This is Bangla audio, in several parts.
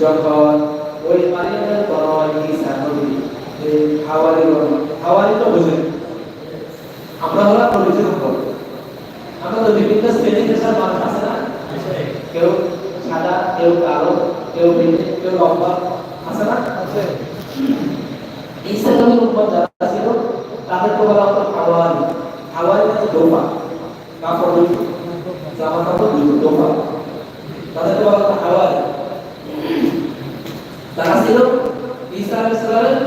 যখন ওই বড় ঈসা নবী এই হাওয়ারিগণ হাওয়ারি তো বুঝেন আমরা হলাম নবীদের উপর। আমরা তো বিভিন্ন শ্রেণি পেশার মানুষ আছে না? কেউ সাদা কেউ কালো কেউ বেঁচে কেউ লম্বা আছে না? আছে। ঈসা নবীর উপর যারা ছিল তাদেরকে বলা হতো হাওয়ারি হাওয়ারি মানে দোপা কাপড় জামা কাপড় দোপা তাদেরকে বলা হতো হাওয়ারি তারা ছিল ঈসা আলাইহিস সালামের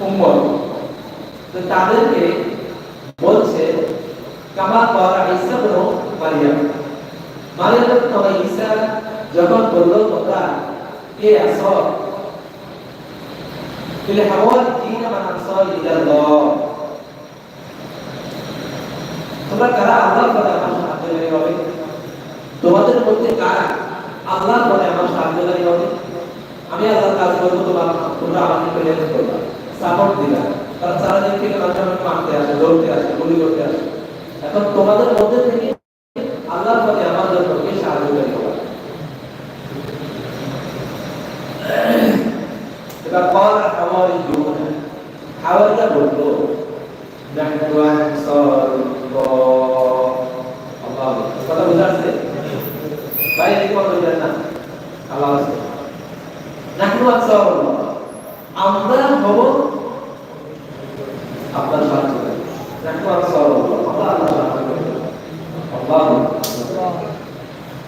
উম্মত তো তাদেরকে বলছে কামা করা ঈসা বলো মারিয়াম মারিয়াম তোমার ঈসা যখন বলল তোমরা কে আসো ফিল হাওয়ারি দিন মান আনসার ইলাল্লাহ তোমরা কারা আল্লাহর পথে আমার সাহায্যকারী হবে তোমাদের মধ্যে কারা আল্লাহর পথে আমার সাহায্যকারী হবে। আমি আল্লাহর কাজ করব, তোমার তোমরা আমাকে প্রেরণ করবা সাপোর্ট দিবা। কারণ সারা দিন থেকে মাঝে মাঝে মারতে আসে, ধরতে আসে, গুলি করতে আসে। এখন তোমাদের মধ্যে থেকে আল্লাহর পথে আমার জন্মকে সাহায্যকারী হবা? এবার কল হাওয়ারি হাওয়ারিটা বলল, দেখো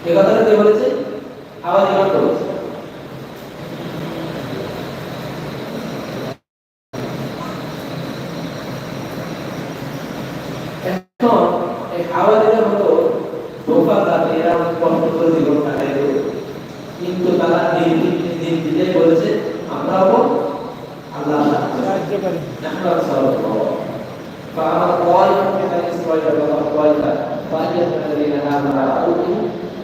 এই কথাটা কে বলেছে হাওয়ারিরা বলেছে এখন এই হাওয়ারিরা হলো ধোপা জাতি এরা অনেক কষ্ট করে জীবন কাটাই দেবে কিন্তু তারা দিন দিন দিন দিনে বলেছে আমরা হবো আল্লাহ সাহায্যকারী আমরা সর্ব فأمر طائفة من بني إسرائيل وأمر طائفة فأيد الذين آمنوا وأوتوا فأصبحوا ظاهرين এই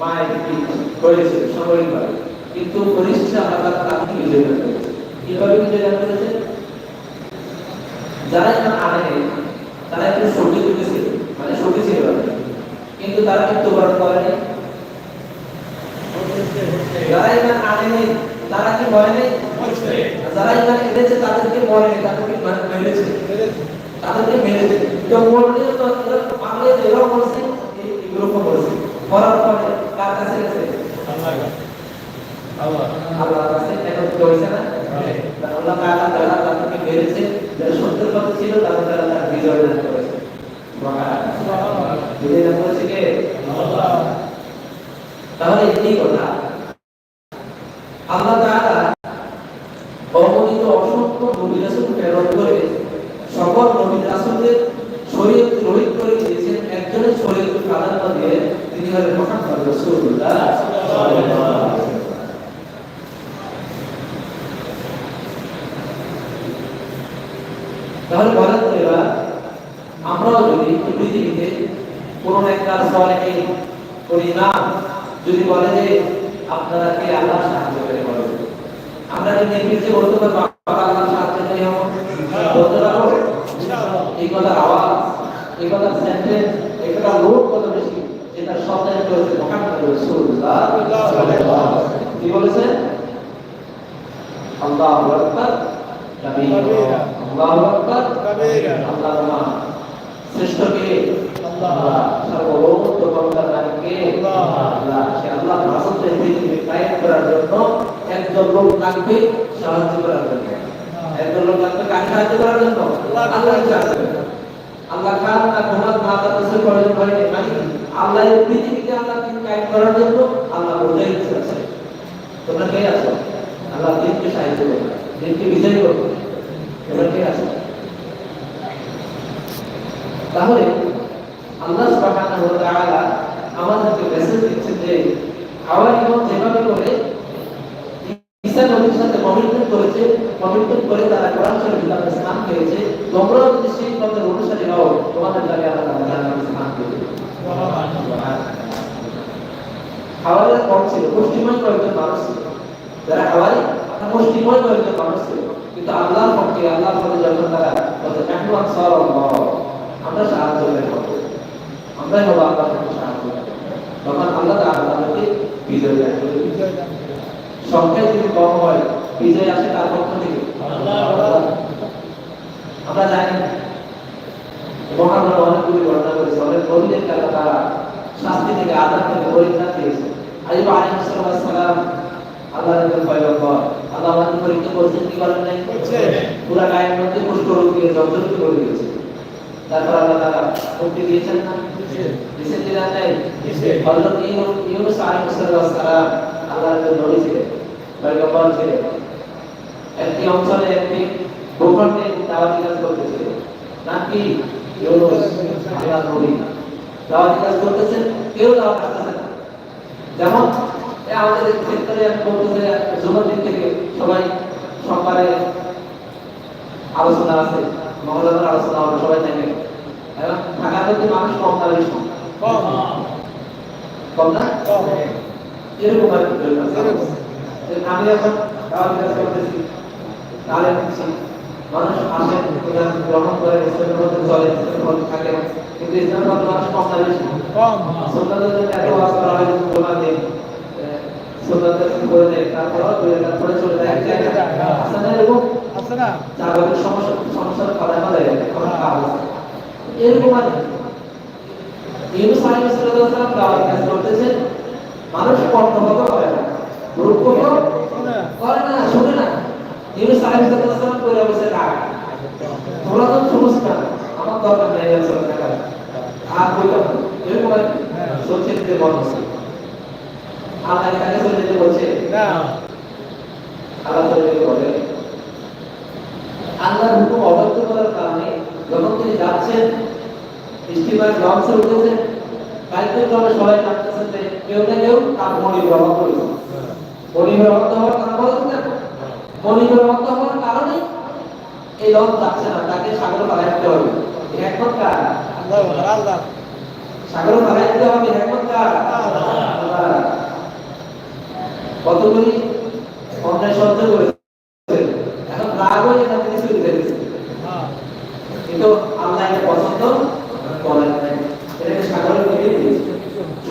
মায়ের করেছে সামরিকভাবে কিন্তু আল্লাহ তাআলা তাদেরকে বিজয় করেছে। কীভাবে বিজয় দান করেছে? যারা ইমান আনে তারা একটু সবজি তুলেছিল মানে সবজি ছিল কি। কিন্তু তারা কিন্তু বরণ করেনি যারা ইমান আনেনি তারা কি বলেনি যারা ইমান এনেছে তাদেরকে বলেনি তাদেরকে মেরেছে। তাদেরকে মেরেছে। তো এরা বাংলায় যে এরাও বলছে এই- এগুলো বলছে। মরার পরে কার কাছে গেছে আল্লাহ আল্লাহর কাছে এখন কি হয়েছে না হ্যাঁ। তা আল্লাহ তাআলা যারা তাদেরকে মেরেছে যারা সত্যের পথে ছিল তারা তারা তার বিজয় দান করেছে সুবহানাল্লাহ। বিজয় দান করেছে কে আল্লাহ তাহলে এই কথা আল্লাহ তাআলা অগণিত অসংখ্য নবী প্রেরণ করে সকল নবী রাসূলদের শরীয়ত রহিত করে দিয়েছেন একজনের শরীয়ত প্রাধান্য দিয়ে তিনি হলেন মুহাম্মদ। তাহলে বলেন তো এবার, আমরাও যদি পৃথিবীতে কোনো একটা সলেকে করি না, যদি বলে যে আপনারা কে আল্লাহ সাহায্য করে বলেন আমরা কি নির্বিঘ্নে বলতে পারব আল্লাহ সাহায্যকারী হব? বলতে পারব? এই কথার আওয়াজ এই কথার সেন্টেন্স এই লোক কত বেশি যেটা শব্দের করেছে মোহাম্মদ রাসূলুল্লাহ কি বলেছেন আল্লাহু আকবার কাবীরা। আল্লাহু আকবার কাবীরা। আল্লাহুম্মা শ্রেষ্ঠ কে? সর্বভৌমত্ব ক্ষমতাকারী কে আল্লাহ। সে আল্লাহ রাসূলের পৃথিবী কায়েম করার জন্য একজন লোক লাগবে সাহায্য করার জন্য একজন লোক লাগবে কাকে সাহায্য করার জন্য আল্লাহ। তাহলে আল্লাহ সুবহানাহু ওয়া তাআলা আমাদেরকে মেসেজ দিচ্ছেন যে হাওয়ারিগণ যেভাবে করে ঈসা নবীর সাথে কমিটমেন্ট করেছে কমিটমেন্ট করে তারা কোরআন শরীফ কিতাবে ইসলাম পেয়েছে। তোমরাও যদি সেই পথের অনুসারী হও, তোমাদের দ্বারা আল্লাহ তাআলা ইসলাম দেবে হাওয়ারিরা কম ছিল, পুষ্টিময় কয়েকজন মানুষ ছিল। যারা হাওয়ারি তারা পুষ্টিময় কয়েকজন মানুষ ছিল। কিন্তু আল্লাহর পক্ষে, আল্লাহর পথে যখন তারা আমরা সাহায্য করব আমরাই হব আল্লাহর সাহায্য তখন আল্লাহ তাদেরকে বিজয় দান করে সংখ্যায় যদি কম হয় বিজয় আসে তার পক্ষ থেকে। আমরা জানি আমরা অনেকগুলি ঘটনা করেছি। অনেক নবীদের কাছে তারা শাস্তি থেকে আজাদ থেকে পরীক্ষা দিয়েছে আইব আলাইহিস সালাম আল্লাহ নবীর পয়গম্বর আল্লাহ আমাদের পরীক্ষা করছেন কি করেন নাই? পুরা গায়ের মধ্যে কুষ্ঠ রোগ দিয়ে জর্জরিত করে দিয়েছে তারপর আল্লাহ তাআলা মুক্তি দিয়েছেন না? দিয়েছেন। কি না? নাই। হযরত ইউনূস আলাইহিস সালাম আল্লাহর নবী নবী ছিলেন পয়গম্বর ছিলেন। একটি অঞ্চলে একটি ভূখণ্ডে দাওয়াতি কাজ করতেছিলেন। নাকি ইউনূস আল্লাহ নবী। দাওয়াতি কাজ করতেছেন কেউ দাওয়াত করতেছেন যেমন আমাদের ক্ষেত্রে বলতেছি থেকে সবাই সোমবারে আলোচনা আছে। মঙ্গলবার আলোচনা হবে সবাই এবং ঢাকার মধ্যে মানুষ কম না বেশি কম। কম। না? কম। এরকম আর আমি এখন দাওয়াতি কাজ করতেছি তাহলে মানুষ আসেন গ্রহণ করে ইসলামের মধ্যে চলে ইসলামের মধ্যে থাকে। কিন্তু ইসলামের মধ্যে মানুষ কম না বেশি কম। সুন্নাতের জন্য এত ওয়াজ করা হয় জমা দিন সুন্নাতের করে দেয় তারপর তারপরে চলে যায়। এক জায়গায় আসে না এরকম আছে না? চাকরির সমস্যা সমস্যার কথা বলে এখন কাজ এরকম আর ইউনুস আলাইহিস সালাম দাওয়াত কাজ করতেছেন। মানুষ কর্তব্য করে না। রূপ করে না। শুনে না। ইউনুস আলাইহিস সালাম করে বসে রাগ। তোমরা তো শুনোস না আমার দরকার নেই আর চলে আর বইটা এরকম আর সত্যি দিতে আল্লাহ তাকে চলে যেতে বলছে? না। আল্লাহ চলে যেতে বলে। আল্লাহর হুকুম অবাধ্য করার কারণে যখন তিনি যাচ্ছেন স্টিমার লঞ্চে উঠেছেন কালকের জন্য সবাই কাটতেছেন যে কেউ না কেউ তার মনির ব্যবহার করেছে মনির ব্যবহার হওয়ার কারণ বলেছেন না মনির ব্যবহার হওয়ার কারণে এই লঞ্চ যাচ্ছে না, তাকে সাগরে পালাই দিতে হবে। একমত কার সাগরে পালাই দিতে হবে একমত কার কতগুলি অন্যায় সহ্য করেছে এখন রাগ হয়ে এখান থেকে চলে গেছে হ্যাঁ কিন্তু আল্লাহ এটা পছন্দ করেন নাই এটাকে সাগরে ফেলে দিয়েছে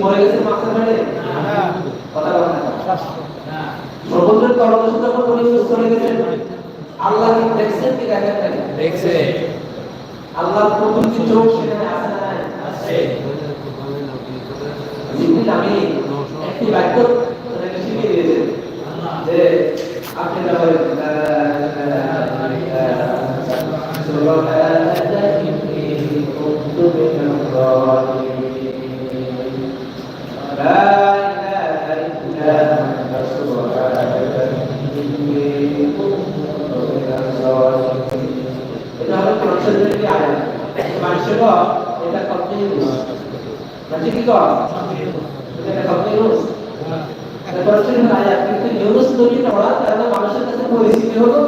মরে গেছে পেটে হ্যাঁ কথা বলেন সমুদ্রের তলদেশে যখন উনি চলে গেছেন আল্লাহ কি দেখছেন কি দেখেন নাই দেখছে আল্লাহ প্রথম কি চোখ সেখানে আছে না আছে জিবরিল আমি একটি বাক্য শিখিয়ে দিয়েছেন যে আপনি তাহলে এটা হলো প্রশ্নের কি ವರ್ಷದಲ್ಲಿ ಮನುಷ್ಯಗ ಎಲ್ಲ ಕಂಪ್ನಿ ರೂಲ್ಸ್ ಮನುಷ್ಯಗೆ ಎಲ್ಲ ಕಂಪ್ನಿ ರೂಲ್ಸ್ ಪರಿಸ್ಥಿತಿ ಆಯಾ কিন্তু নিউরোস তৈরি করা, তাহলে মানুষের কাছে পরিচিতি হলো?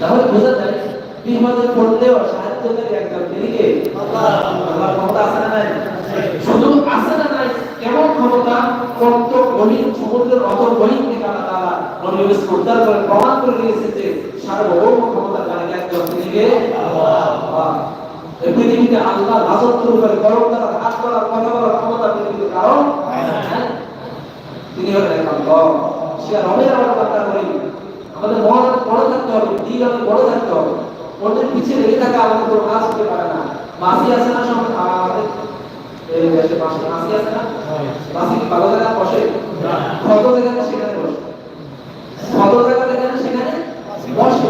তাহলে বোঝা যায় বিপদে পড়লেও সাহায্য করে শুধু আছে গহীন সমুদ্রের অতল গহীন থেকে আল্লাহ তাআলা নবী উদ্ধার করে প্রমাণ করে দিয়েছে যে সার্বভৌম একজন পৃথিবীতে আল্লাহ উপরে গরম দ্বারা করার কথা বলার ক্ষমতা পৃথিবীতে কারণ হ্যাঁ? তিনি হলেন এক সে আর বার্তা করি আমাদের মন বড় থাকতে হবে বড় থাকতে হবে। ওদের পিছিয়ে লেগে থাকা আমাদের কোনো কাজ হতে পারে না। মাসি আছে না সব? আমাদের এই দেশে মাসি আছে না? মাসি ভালো জায়গা বসে? কত জায়গাতে সেখানে বসে? কত জায়গাতে যেখানে সেখানে বসে?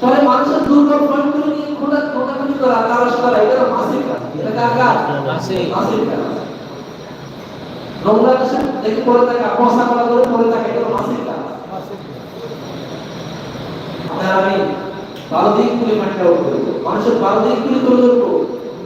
তবে মানুষের দুর্বল পয়েন্টগুলো নিয়ে খোঁটা খোঁটাখুঁটি করা তালাশ করা এটা মাসিক কাজ। এটা কার কাজ? মাসিক। মাসিক কাজ। নোংরা দেশে দেখে পড়ে থাকে আপসা করা করে পড়ে থাকে এটা মাসিক কাজ। আপনার আমি ভালো দিকগুলি মাঠে মানুষের ভালো দিকগুলি তুলে ধরবো।